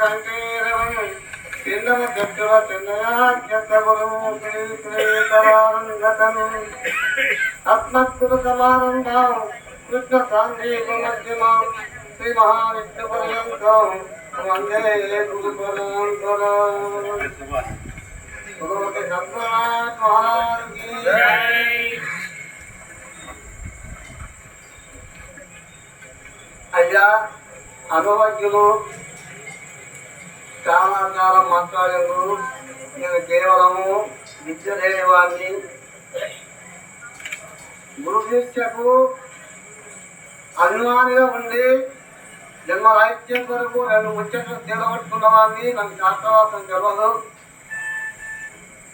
కంఠేరవం పిండమ చక్ర చంద్రయాఖ్యతవరం శ్రీశ్రీకరానందతం రత్నకుల సమారంభం కృష్ణ మధ్యమం శ్రీ మహావిష్ణు పర్యంతం. వందే గురు భగవతి మహారాజ్ కీ అయ్యా అనుభజ్ఞులు చాలా చాలా మాట్లాడాను నేను కేవలము విద్యదేవాన్ని గురు శిక్షకు అభిమానిగా ఉండి జన్మ రాహిత్యం వరకు రెండు ముచ్చట్లు తీరగొట్టుకున్న వాడిని నాకు శాస్త్రవాసం తెలియదు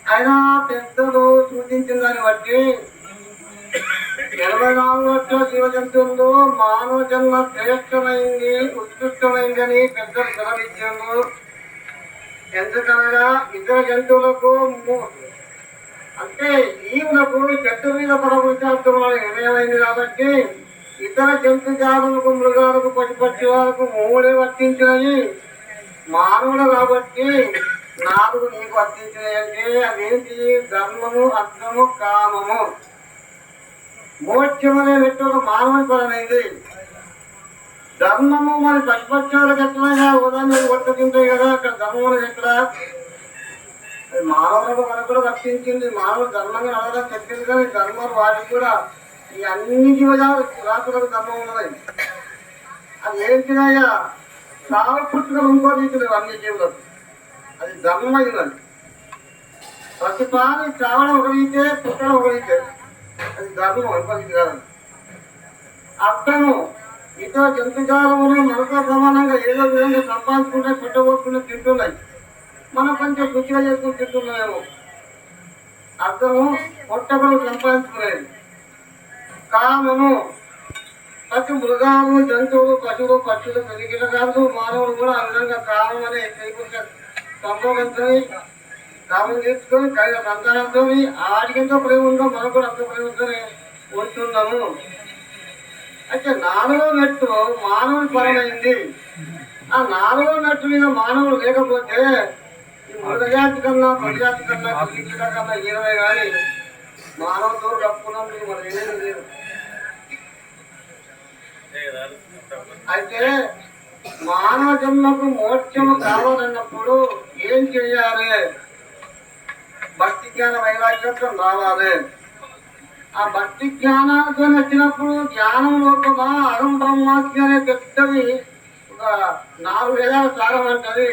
అయినా పెద్దలు సూచించిన దాన్ని బట్టి ఎనభై నాలుగు లక్షల జీవ జంతువుల్లో మానవ జన్మ శ్రేష్టమైంది ఉత్కృష్టమైందని అని పెద్దలు సెలవిచ్చారు. ఎందుకనగా ఇతర జంతువులకు అంటే జీవులకు చెట్టు మీద పరపురుషార్థంలో నిర్ణయమైంది కాబట్టి ఇతర జంతు జాతులకు మృగాలకు పశుపక్షి వాళ్ళకు మూడే వర్తించినవి మానవుడు కాబట్టి నాలుగు నీకు వర్తించినాయి అంటే అదేంటి? ధర్మము అర్థము కామము. మోక్షం అనే వ్యక్తి మానవుని పరమైంది ధర్మము మరి పశుపక్షాలకు ఎట్లయినా ఉదాహరణ వర్తింటాయి కదా అక్కడ ధర్మం ఎక్కడ? అది మానవులకు మనకు కూడా వర్తించింది మానవులు ధర్మంగా అడగడం చెప్పింది కానీ ధర్మం వాటికి కూడా ఈ అన్ని జీవజాలు రాత్రులకు ధర్మం ఉన్నది. అది ఏంటిదయ్యా సాగు పుట్టుకలు ఇంకో రీతిలో అన్ని జీవులకు. అది ధర్మమైనది ప్రతి ప్రాణి చావడం ఒక రీతే పుట్టడం ఒక రీతే. అది ధర్మం ఇంకో రీతి కాదు. అర్థము ఇతర జంతుజాలములు మనతో సమానంగా ఏదో విధంగా సంపాదించుకుంటే పెట్టబోతుంటే తింటున్నాయి. మనం కొంచెం రుచిగా చేసుకుని తింటున్నాయేమో. అర్థము? పొట్టకలు సంపాదించుకునేది కామము? ప్రతి మృగాలు జంతువులు పశువులు పక్షులు పెరిగిన కాదు మానవులు కూడా ఆ విధంగా కామం అనే సంభోగంతో కామం చేసుకొని కలిగిన సంతానంతో ఆడికి ఎంతో ప్రేమ ఉందో మనకు కూడా అంత ప్రేమతోనే ఉంటున్నాము. అయితే నాలుగో మెట్టు మానవుని పరమైంది ఆ నాలుగో మెట్టు మీద మానవుడు లేకపోతే ఈ మృగజాతి కన్నా ప్రజాతి కన్నా కృషిక కన్నా ఇరవై కానీ మానవుతో కప్పుకున్నందుకు మరి ఏమీ లేదు. అయితే మానవ జన్మకు మోక్షము కావాలన్నప్పుడు ఏం చేయాలి? భక్తి జ్ఞాన వైరాగ్యంతో రావాలి ఆ భక్తి జ్ఞానాలతో వచ్చినప్పుడు జ్ఞానం లోపమా అరం బ్రహ్మాస్మి అనే పెద్దది ఒక నాలుగు వేల సారం అంటది.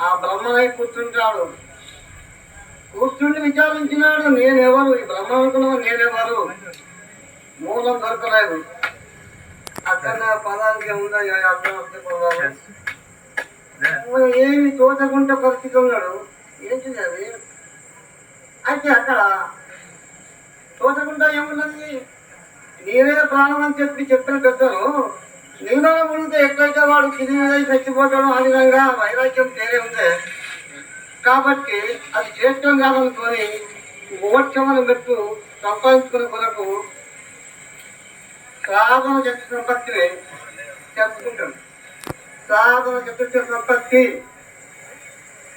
ఆ బ్రహ్మనై కూర్చుంటాడు. కూర్చుండి విచారించినాడు నేనెవరు? ఈ బ్రహ్మ అనుకున్నావు నేనెవరు? మూలం దొరకలేదు. అక్కడ పదానికి ఉందా అర్థం వస్తే ఏమి తోచకుంటే పరిస్థితి ఉన్నాడు. ఏంటి అది అయితే అక్కడ తోచకుండా ఏమున్నది? నేనే ప్రాణం అని చెప్పి చెప్పిన పెద్దలు నీలో మునిగితే ఎక్కడైతే వాడు కింది మీద చచ్చిపోతాడో ఆ విధంగా వైరాగ్యం తేరే ఉందే కాబట్టి అది శ్రేష్టం కాదనుకొని మోక్షమని మెట్టు సంపాదించుకునే కొరకు సాధన చక్ర సంపత్తిని చెప్పుకుంటాం సాధన చతుర్థ సంపత్తి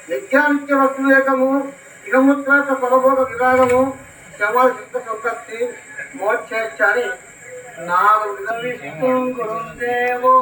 నిత్యానిత్య వస్తు వేగము ఇహముత్రాత పరభోగ విరాగము సమాజ చిత్త సంపత్తి మోక్షేచ్ఛ అని నాలుగు విధ విష్ణు గురుదేవో